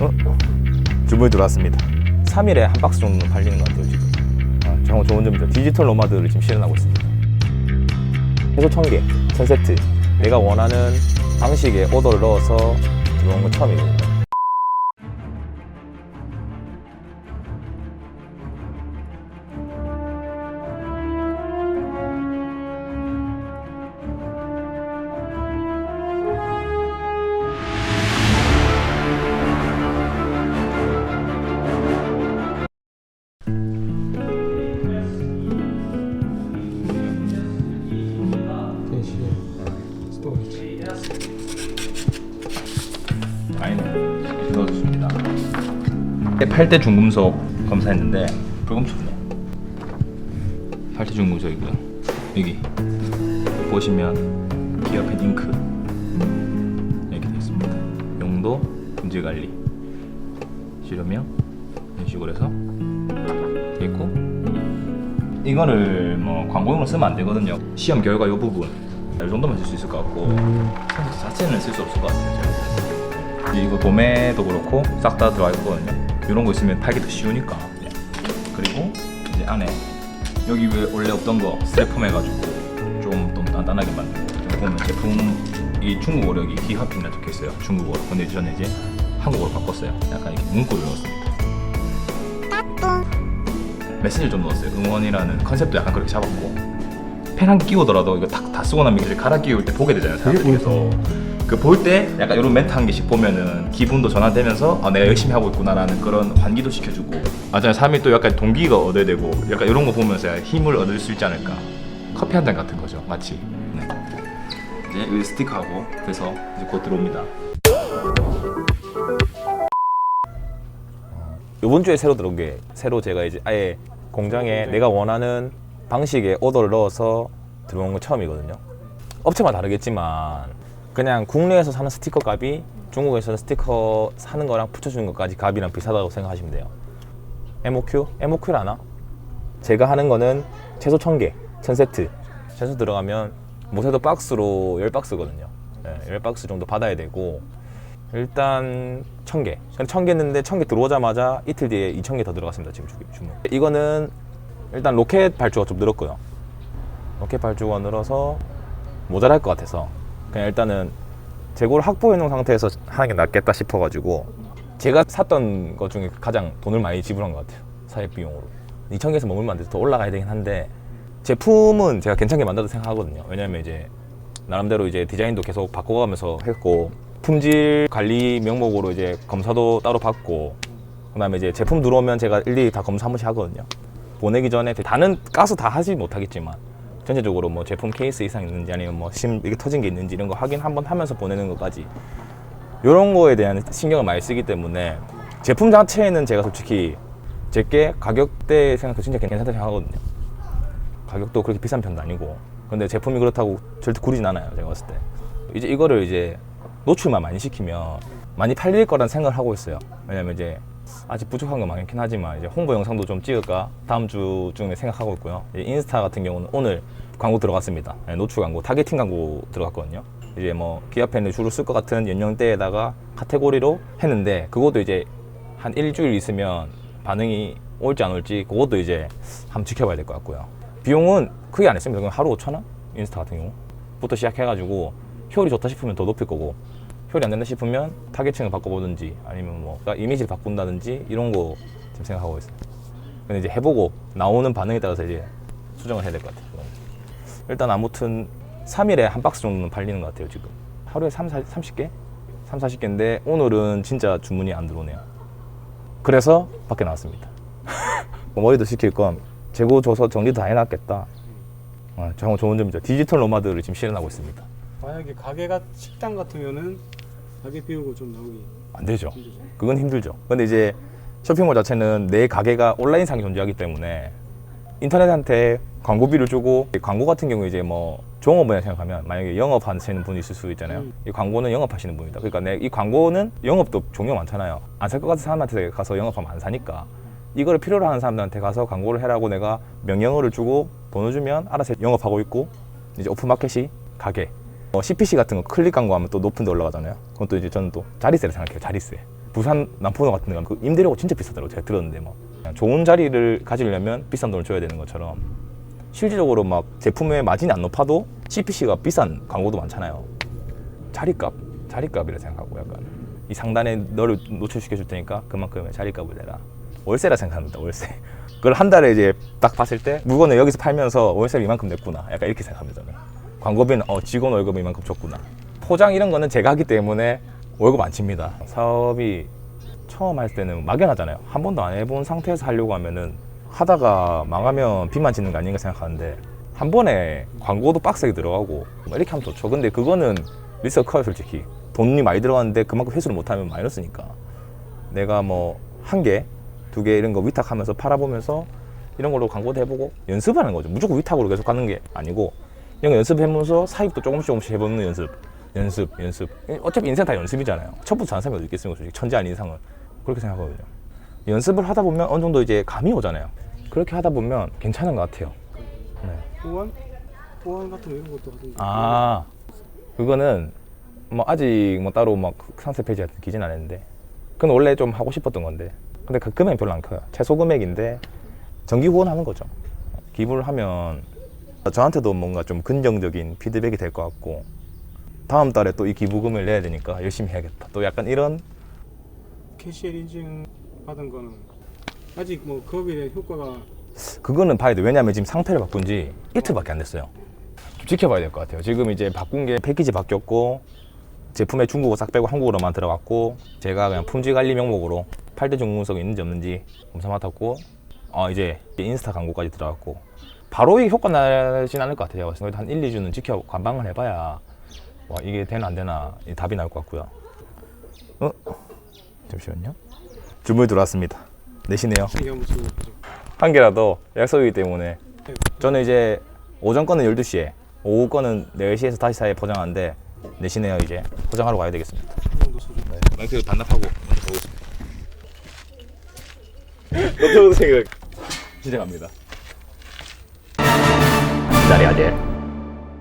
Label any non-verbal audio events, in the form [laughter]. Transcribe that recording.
어? 주문이 들어왔습니다. 3일에 한 박스 정도는 팔리는 것 같아요 지금. 아, 정말 좋은 점이죠. 디지털 노마드를 지금 실현하고 있습니다. 해소 1000개, 1000세트. 내가 원하는 방식의 오더를 넣어서 들어온 건 처음이거든요. 아니네. 넣어줬습니다. 8대 중금속 검사했는데 불금속이네. 8대 중금속이고요. 여기 보시면 기어펜 잉크 이렇게 되어 있습니다. 용도 분질 관리 실험형 이런 식으로 해서 되어 있고 이거를 뭐 광고용으로 쓰면 안 되거든요. 시험 결과 이 부분 이 정도만 쓸 수 있을 것 같고 자체는 쓸 수 없을 것 같아요. 제가. 이거 도매도 그렇고 싹 다 들어가 있거든요. 이런 거 있으면 팔기도 쉬우니까. 예. 그리고 이제 안에 여기 왜 원래 없던 거 스트랩폼 해가지고 좀 더 단단하게 만들고 보면 제품 이 중국어로 여기 기하품이라 적혀 있어요. 중국어로. 근데 저는 이제 한국어로 바꿨어요. 약간 이렇게 문구를 넣었습니다. 메시지를 좀 넣었어요. 응원이라는 컨셉도 약간 그렇게 잡았고 펜한개 끼우더라도 이거 다, 다 쓰고 나면 이제 갈아 끼울 때 보게 되잖아요. 사람들이 그래서 그 볼 때 약간 이런 멘트 한 개씩 보면은 기분도 전환되면서 아 내가 열심히 하고 있구나라는 그런 환기도 시켜주고 맞아요. 삶이 또 약간 동기가 얻어야 되고 약간 이런 거 보면서 힘을 얻을 수 있지 않을까. 커피 한 잔 같은 거죠, 마치. 네. 이제 여기 스티커하고 그래서 이제 곧 들어옵니다. 이번 주에 새로 들어온 게 새로 제가 이제 아예 공장에 내가 원하는 방식의 오더를 넣어서 들어온 건 처음이거든요. 업체마다 다르겠지만 그냥 국내에서 사는 스티커 값이 중국에서 스티커 사는 거랑 붙여주는 것까지 값이랑 비슷하다고 생각하시면 돼요. MOQ? MOQ를 아나? 제가 하는 거는 최소 1000개, 1000세트. 최소 들어가면 모세도 박스로 10박스거든요. 네, 10박스 정도 받아야 되고 일단 1000개. 1000개 했는데 1000개 들어오자마자 이틀 뒤에 2000개 더 들어갔습니다. 지금 주- 주문. 이거는 일단 로켓 발주가 좀 늘었고요. 로켓 발주가 늘어서 모자랄 것 같아서 그냥 일단은 재고를 확보해 놓은 상태에서 하는 게 낫겠다 싶어가지고 제가 샀던 것 중에 가장 돈을 많이 지불한 것 같아요. 사업 비용으로. 2,000개에서 머물면 안 돼서 더 올라가야 되긴 한데 제품은 제가 괜찮게 만들었다 생각하거든요. 왜냐면 이제 나름대로 이제 디자인도 계속 바꿔가면서 했고 품질 관리 명목으로 이제 검사도 따로 받고 그다음에 이제 제품 들어오면 제가 일일이 다 검사 한 번씩 하거든요. 보내기 전에 다는 가서 다 하지 못하겠지만 전체적으로 뭐 제품 케이스 이상 있는지 아니면 뭐 심 이게 터진 게 있는지 이런 거 확인 한번 하면서 보내는 것까지. 이런 거에 대한 신경을 많이 쓰기 때문에 제품 자체는 제가 솔직히 제게 가격대 생각도 진짜 괜찮다 생각하거든요. 가격도 그렇게 비싼 편도 아니고. 근데 제품이 그렇다고 절대 구리진 않아요 제가 봤을 때. 이제 이거를 이제 노출만 많이 시키면 많이 팔릴 거란 생각을 하고 있어요. 왜냐면 이제 아직 부족한 거 많긴 하지만 이제 홍보 영상도 좀 찍을까 다음 주 중에 생각하고 있고요. 인스타 같은 경우는 오늘 광고 들어갔습니다. 네, 노출 광고 타겟팅 광고 들어갔거든요. 이제 뭐 기아펜을 주로 쓸 것 같은 연령대에다가 카테고리로 했는데 그것도 이제 한 일주일 있으면 반응이 올지 안 올지 그것도 이제 한번 지켜봐야 될 것 같고요. 비용은 크게 안 했습니다. 그냥 하루 5천 원? 인스타 같은 경우부터 시작해가지고 효율이 좋다 싶으면 더 높일 거고 효율이 안 된다 싶으면 타겟층을 바꿔보든지 아니면 뭐 이미지를 바꾼다든지 이런 거 지금 생각하고 있어요. 근데 이제 해보고 나오는 반응에 따라서 이제 수정을 해야 될 것 같아요. 일단 아무튼 3일에 한 박스 정도는 팔리는 것 같아요 지금. 하루에 3, 40, 30개? 3, 40개인데 오늘은 진짜 주문이 안 들어오네요. 그래서 밖에 나왔습니다. [laughs] 뭐 머리도 시킬 건 재고 줘서 정리도 다 해놨겠다. 어, 정말 좋은 점이죠. 디지털 노마드를 지금 실현하고 있습니다. 만약에 가게가 식당 같으면은 가게 비우고 좀 나오기 안 되죠. 힘들죠 그건 힘들죠. 근데 이제 쇼핑몰 자체는 내 가게가 온라인상에 존재하기 때문에 인터넷한테 광고비를 주고 광고 같은 경우 이제 뭐 종업원이라 생각하면 만약에 영업하시는 분이 있을 수 있잖아요. 음. 이 광고는 영업하시는 분이다. 그러니까 내 이 광고는 영업도 종류가 많잖아요. 안 살 것 같은 사람한테 가서 영업하면 안 사니까 이거를 필요로 하는 사람들한테 가서 광고를 해라고 내가 명령어를 주고 번호 주면 알아서 영업하고 있고 이제 오픈마켓이 가게 뭐 CPC 같은 거 클릭 광고 하면 또 높은 데 올라가잖아요. 또 이제 저는 또 자리세를 생각해요. 자리세. 부산 남포동 같은 데가 그 임대료가 진짜 비싸더라고 제가 들었는데 뭐 좋은 자리를 가지려면 비싼 돈을 줘야 되는 것처럼 실질적으로 막 제품의 마진이 안 높아도 CPC가 비싼 광고도 많잖아요. 자리값, 자리값이라 생각하고 약간 이 상단에 너를 노출시켜 줄 테니까 그만큼의 자리값을 내라. 월세라 생각합니다. 월세. 그걸 한 달에 이제 딱 봤을 때 물건을 여기서 팔면서 월세를 이만큼 냈구나. 약간 이렇게 생각합니다. 저는. 광고비는 어, 직원 월급이 이만큼 줬구나. 포장 이런 거는 제가 하기 때문에 월급 안 칩니다. 사업이 처음 할 때는 막연하잖아요. 한 번도 안 해본 상태에서 하려고 하면은 하다가 망하면 빚만 짓는 거 아닌가 생각하는데 한 번에 광고도 빡세게 들어가고 뭐 이렇게 하면 좋죠. 근데 그거는 리스크가 커요, 솔직히. 돈이 많이 들어갔는데 그만큼 회수를 못하면 마이너스니까. 내가 뭐 한 개, 두 개 이런 거 위탁하면서 팔아보면서 이런 걸로 광고도 해보고 연습하는 거죠. 무조건 위탁으로 계속 가는 게 아니고 이런 거 연습해보면서 사입도 조금씩 조금씩 해보는 연습. 연습, 연습. 어차피 인생 다 연습이잖아요. 첫부터 잘하는 사람이 어디 있겠습니까? 솔직히 천재 아닌 이상은. 그렇게 생각하거든요. 연습을 하다 보면 어느 정도 이제 감이 오잖아요. 그렇게 하다 보면 괜찮은 것 같아요. 네. 보안? 보안 같은 거 이런 것도 하던데. 아, 그거는 뭐 아직 뭐 따로 막 상세 페이지 같은 기진 안 했는데, 그건 원래 좀 하고 싶었던 건데, 근데 그 금액이 별로 안 커요. 최소 금액인데 정기 후원하는 거죠. 기부를 하면 저한테도 뭔가 좀 긍정적인 피드백이 될 것 같고, 다음 달에 또 이 기부금을 내야 되니까 열심히 해야겠다. 또 약간 이런 캐시엘 인증 받은 거는 아직 뭐 그거에 대한 효과가 그거는 봐야 돼. 왜냐면 지금 상태를 바꾼 지 이틀밖에 안 됐어요. 좀 지켜봐야 될 것 같아요. 지금 이제 바꾼 게 패키지 바뀌었고 제품에 중국어 싹 빼고 한국어로만 들어갔고 제가 그냥 품질 관리 명목으로 8대 중공성이 있는지 없는지 검사 맡았고 어 이제 인스타 광고까지 들어갔고 바로 이 효과 나진 않을 것 같아요. 그래서 한 1, 2주는 지켜 관방을 해봐야 와 이게 되나 안 되나 이 답이 나올 것 같고요. 어? 잠시만요. 주문이 들어왔습니다. 내시네요. 한 개라도 약속이기 때문에 저는 이제 오전 거는 12시에 오후 거는 4시에서 5시 사이에 포장하는데 내시네요 이제 포장하러 가야 되겠습니다. 맹크 반납하고 먼저 가보겠습니다 [laughs] 검정색을 시작합니다 기다려야 돼